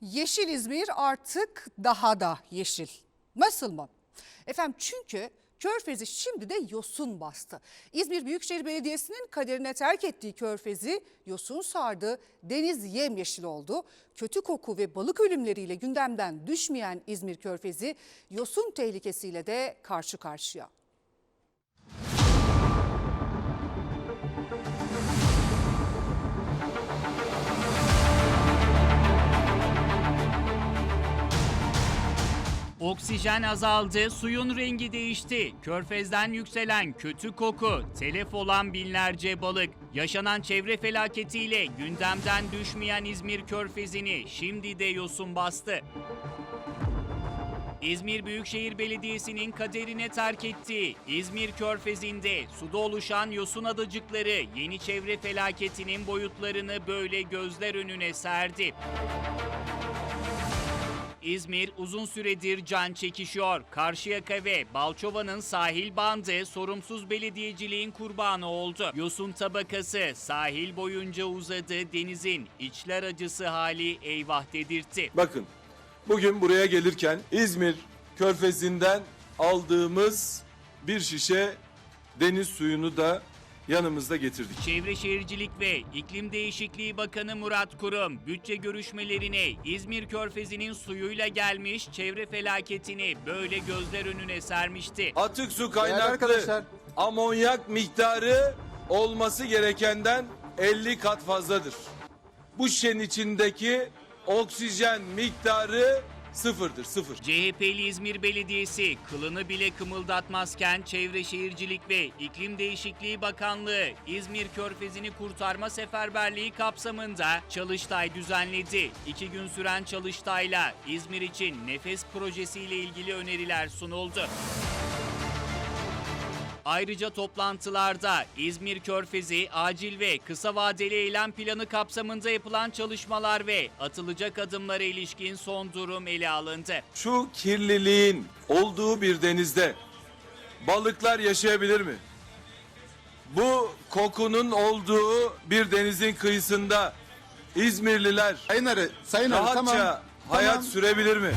Yeşil İzmir artık daha da yeşil. Nasıl mı? Efendim çünkü Körfez'i şimdi de yosun bastı. İzmir Büyükşehir Belediyesi'nin kaderine terk ettiği Körfez'i yosun sardı, deniz yemyeşil oldu. Kötü koku ve balık ölümleriyle gündemden düşmeyen İzmir Körfez'i yosun tehlikesiyle de karşı karşıya. Oksijen azaldı, suyun rengi değişti. Körfez'den yükselen kötü koku, telef olan binlerce balık. Yaşanan çevre felaketiyle gündemden düşmeyen İzmir Körfezi'ni şimdi de yosun bastı. İzmir Büyükşehir Belediyesi'nin kaderine terk ettiği İzmir Körfezi'nde suda oluşan yosun adacıkları yeni çevre felaketinin boyutlarını böyle gözler önüne serdi. İzmir uzun süredir can çekişiyor. Karşıyaka ve Balçova'nın sahil bandı sorumsuz belediyeciliğin kurbanı oldu. Yosun tabakası sahil boyunca uzadı denizin içler acısı hali eyvah dedirtti. Bakın bugün buraya gelirken İzmir Körfezi'nden aldığımız bir şişe deniz suyunu da yanımızda getirdik. Çevre Şehircilik ve İklim Değişikliği Bakanı Murat Kurum bütçe görüşmelerine İzmir Körfezi'nin suyuyla gelmiş çevre felaketini böyle gözler önüne sermişti. Atık su kaynaklı arkadaşlar. amonyak miktarı olması gerekenden 50 kat fazladır. Bu şişenin içindeki oksijen miktarı sıfırdır, sıfır. CHP'li İzmir Belediyesi kılını bile kımıldatmazken Çevre Şehircilik ve İklim Değişikliği Bakanlığı İzmir Körfezi'ni kurtarma seferberliği kapsamında çalıştay düzenledi. İki gün süren çalıştayla İzmir için nefes projesiyle ilgili öneriler sunuldu. Ayrıca toplantılarda İzmir Körfezi acil ve kısa vadeli eylem planı kapsamında yapılan çalışmalar ve atılacak adımlara ilişkin son durum ele alındı. Şu kirliliğin olduğu bir denizde balıklar yaşayabilir mi? Bu kokunun olduğu bir denizin kıyısında İzmirliler Sayın Arı, Sayın Arı rahatça tamam. hayat tamam. sürebilir mi?